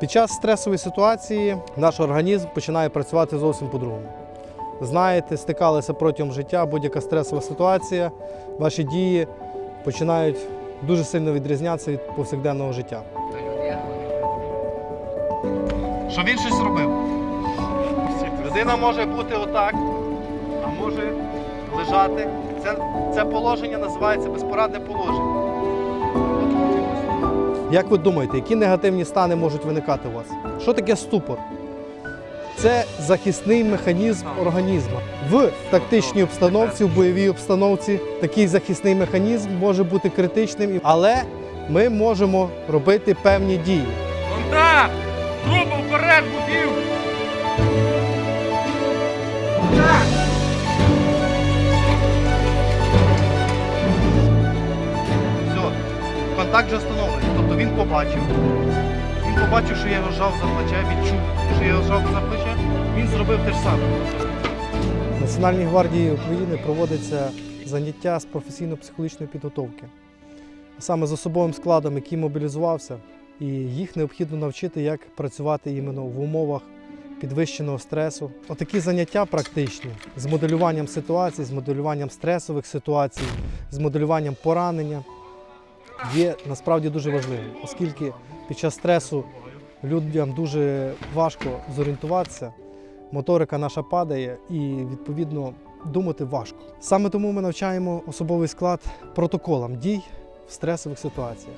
Під час стресової ситуації наш організм починає працювати зовсім по-другому. Знаєте, стикалися протягом життя, будь-яка стресова ситуація, ваші дії починають дуже сильно відрізнятися від повсякденного життя. Що він щось робив? Людина може бути отак, а може лежати. Це, це положення називається безпорадне положення. Як ви думаєте, які негативні стани можуть виникати у вас? Що таке ступор? Це захисний механізм організму. В тактичній обстановці, в бойовій обстановці такий захисний механізм може бути критичним, але ми можемо робити певні дії. Контакт! Група вперед, будів! Все, контакт вже встановлений. Він побачив. Він побачив, що я його за плече, відчув, що я його жав за плече. Він зробив те ж саме. В Національній гвардії України проводиться заняття з професійно-психологічної підготовки. Саме з особовим складом, який мобілізувався, і їх необхідно навчити, як працювати іменно в умовах підвищеного стресу. Отакі заняття практичні з моделюванням ситуацій, з моделюванням стресових ситуацій, з моделюванням поранення є насправді дуже важливим, оскільки під час стресу людям дуже важко зорієнтуватися, моторика наша падає і відповідно думати важко. Саме тому ми навчаємо особовий склад протоколам дій в стресових ситуаціях.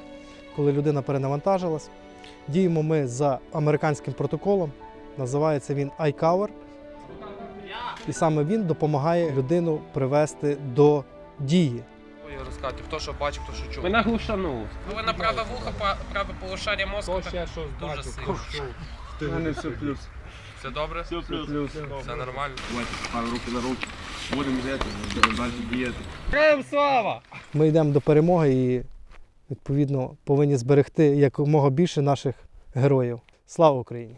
Коли людина перенавантажилась, діємо ми за американським протоколом, називається він iCover, і саме він допомагає людину привести до дії. Ой, хто що бачив, хто що чув. Мене глушанув. Ви на праве вухо, па- праве полушаря мозку. Хто так ще щось дуже бачив, сильно. хто чув. У мене все плюс. Все добре? Все плюс. Все нормально? Давайте пару руки на руки. Будемо взяти, далі діяти. Героям слава! Ми йдемо до перемоги і відповідно повинні зберегти якомога більше наших героїв. Слава Україні!